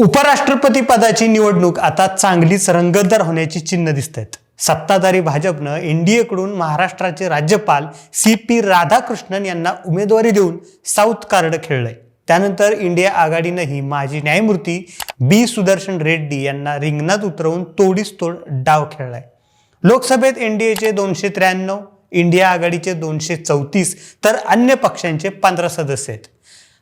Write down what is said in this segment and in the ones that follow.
उपराष्ट्रपती पदाची निवडणूक आता चांगलीच रंगतदार होण्याची चिन्ह दिसत आहेत सत्ताधारी भाजपनं एनडीएकडून महाराष्ट्राचे राज्यपाल सी पी राधाकृष्णन यांना उमेदवारी देऊन साऊथ कार्ड खेळलंय. त्यानंतर इंडिया आघाडीनंही माजी न्यायमूर्ती बी सुदर्शन रेड्डी यांना रिंगणात उतरवून तोडीस तोड डाव खेळलाय. लोकसभेत एनडीएचे दोनशे त्र्याण्णव इंडिया आघाडीचे दोनशे चौतीस तर अन्य पक्षांचे पंधरा सदस्य आहेत.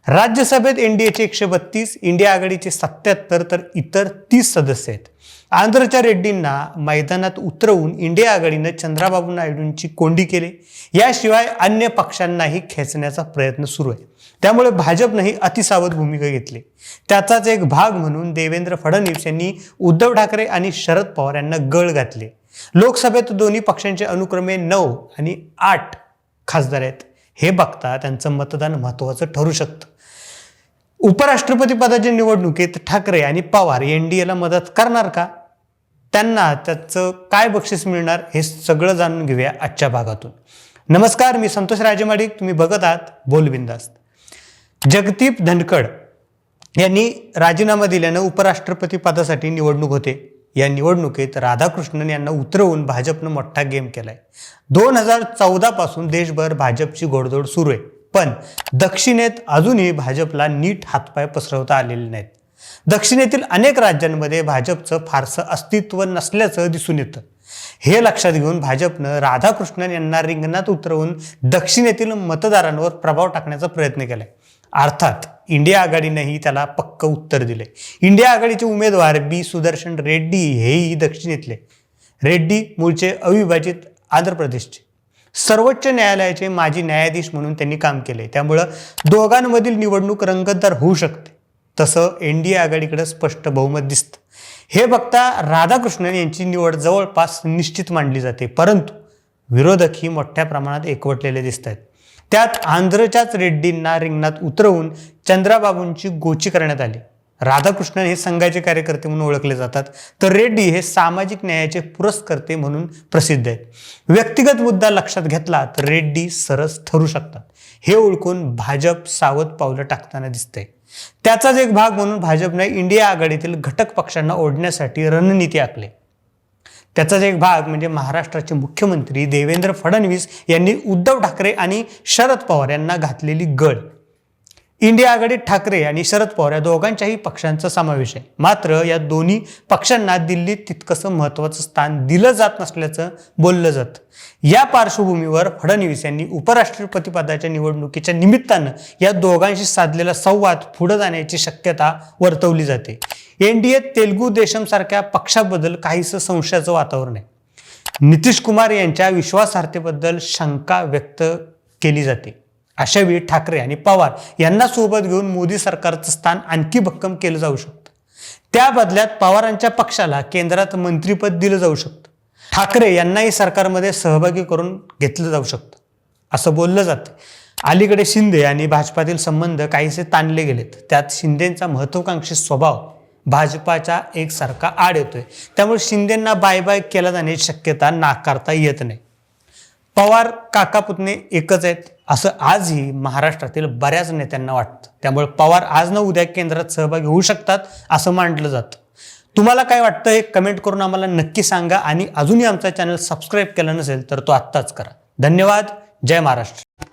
राज्यसभेत एनडीएचे एकशे बत्तीस इंडिया आघाडीचे सत्याहत्तर तर इतर तीस सदस्य आहेत. आंध्रच्या रेड्डींना मैदानात उतरवून इंडिया आघाडीनं चंद्राबाबू नायडूंची कोंडी केली. याशिवाय अन्य पक्षांनाही खेचण्याचा प्रयत्न सुरू आहे. त्यामुळे भाजपनंही अतिसावध भूमिका घेतली. त्याचाच एक भाग म्हणून देवेंद्र फडणवीस यांनी उद्धव ठाकरे आणि शरद पवार यांना गळ घातले. लोकसभेत दोन्ही पक्षांचे अनुक्रमे नऊ आणि आठ खासदार आहेत. हे बघता त्यांचं मतदान महत्त्वाचं ठरू शकतं. उपराष्ट्रपती पदाच्या निवडणुकीत ठाकरे आणि पवार एन डी एला मदत करणार का? त्यांना त्याचं काय बक्षीस मिळणार हे सगळं जाणून घेऊया आजच्या भागातून. नमस्कार मी संतोष राजेमाडिक. तुम्ही बघत आहात बोलबिंदास्त जगदीप धनखड यांनी राजीनामा दिल्यानं उपराष्ट्रपती पदासाठी निवडणूक होते. या निवडणुकीत राधाकृष्णन यांना उतरवून भाजपनं मोठा गेम केलाय. दोन हजार चौदापासून देशभर भाजपची घोडदौड सुरू आहे. पण दक्षिणेत अजूनही भाजपला नीट हातपाय पसरवता आलेले नाहीत. दक्षिणेतील अनेक राज्यांमध्ये भाजपचं फारसं अस्तित्व नसल्याचं दिसून येतं. हे लक्षात घेऊन भाजपनं राधाकृष्णन यांना रिंगणात उतरवून दक्षिणेतील मतदारांवर प्रभाव टाकण्याचा प्रयत्न केलाय. अर्थात इंडिया आघाडीनंही त्याला पक्क उत्तर दिले. इंडिया आघाडीचे उमेदवार बी सुदर्शन रेड्डी हेही दक्षिणेतले. रेड्डी मूळचे अविभाजित आंध्र प्रदेशचे. सर्वोच्च न्यायालयाचे माजी न्यायाधीश म्हणून त्यांनी काम केले. त्यामुळं दोघांमधील निवडणूक रंगतदार होऊ शकते. तसं एन डी ए आघाडीकडे स्पष्ट बहुमत दिसतं. हे बघता राधाकृष्णन यांची निवड जवळपास निश्चित मानली जाते. परंतु विरोधकही मोठ्या प्रमाणात एकवटलेले दिसत आहेत त्यात आंध्रच्याच रेड्डींना रिंगणात उतरवून चंद्राबाबूंची गोची करण्यात आली. राधाकृष्णन हे संघाचे कार्यकर्ते म्हणून ओळखले जातात. तर रेड्डी हे सामाजिक न्यायाचे पुरस्कर्ते म्हणून प्रसिद्ध आहेत. व्यक्तिगत मुद्दा लक्षात घेतला तर रेड्डी सरस ठरू शकतात. हे ओळखून भाजप सावध पावलं टाकताना दिसतंय. त्याचाच एक भाग म्हणून भाजपने इंडिया आघाडीतील घटक पक्षांना ओढण्यासाठी रणनीती आखली. त्याचाच एक भाग म्हणजे महाराष्ट्राचे मुख्यमंत्री देवेंद्र फडणवीस यांनी उद्धव ठाकरे आणि शरद पवार यांना घातलेली गळ. इंडिया आघाडीत ठाकरे आणि शरद पवार या दोघांच्याही पक्षांचा समावेश आहे. मात्र या दोन्ही पक्षांना दिल्लीत तितकंसं महत्त्वाचं स्थान दिलं जात नसल्याचं बोललं जातं. या पार्श्वभूमीवर फडणवीस यांनी उपराष्ट्रपतीपदाच्या निवडणुकीच्या निमित्तानं या दोघांशी साधलेला संवाद पुढे जाण्याची शक्यता वर्तवली जाते. एन डी ए तेलगू देशमसारख्या पक्षाबद्दल काहीसं संशयाचं वातावरण आहे. नितीश कुमार यांच्या विश्वासार्हतेबद्दल शंका व्यक्त केली जाते. अशावेळी ठाकरे आणि पवार यांना सोबत घेऊन मोदी सरकारचं स्थान आणखी भक्कम केलं जाऊ शकतं. त्या बदल्यात पवारांच्या पक्षाला केंद्रात मंत्रीपद दिलं जाऊ शकतं. ठाकरे यांनाही सरकारमध्ये सहभागी करून घेतलं जाऊ शकतं. असं बोललं जातं अलीकडे शिंदे आणि भाजपातील संबंध काहीसे ताणले गेलेत. त्यात शिंदेंचा महत्वाकांक्षी स्वभाव भाजपाच्या एकसारखा आड येतोय. त्यामुळे शिंदेंना बाय बाय केला जाण्याची शक्यता नाकारता येत नाही. पवार काका पुतणे एकच आहेत. असं आजही महाराष्ट्रातील बऱ्याच नेत्यांना वाटतं. त्यामुळे पवार आज न उद्या केंद्रात सहभागी होऊ शकतात असं मांडलं जातं. तुम्हाला काय वाटतं हे कमेंट करून आम्हाला नक्की सांगा आणि अजूनही आमचा चॅनल सबस्क्राईब केला नसेल तर तो आत्ताच करा. धन्यवाद. जय महाराष्ट्र.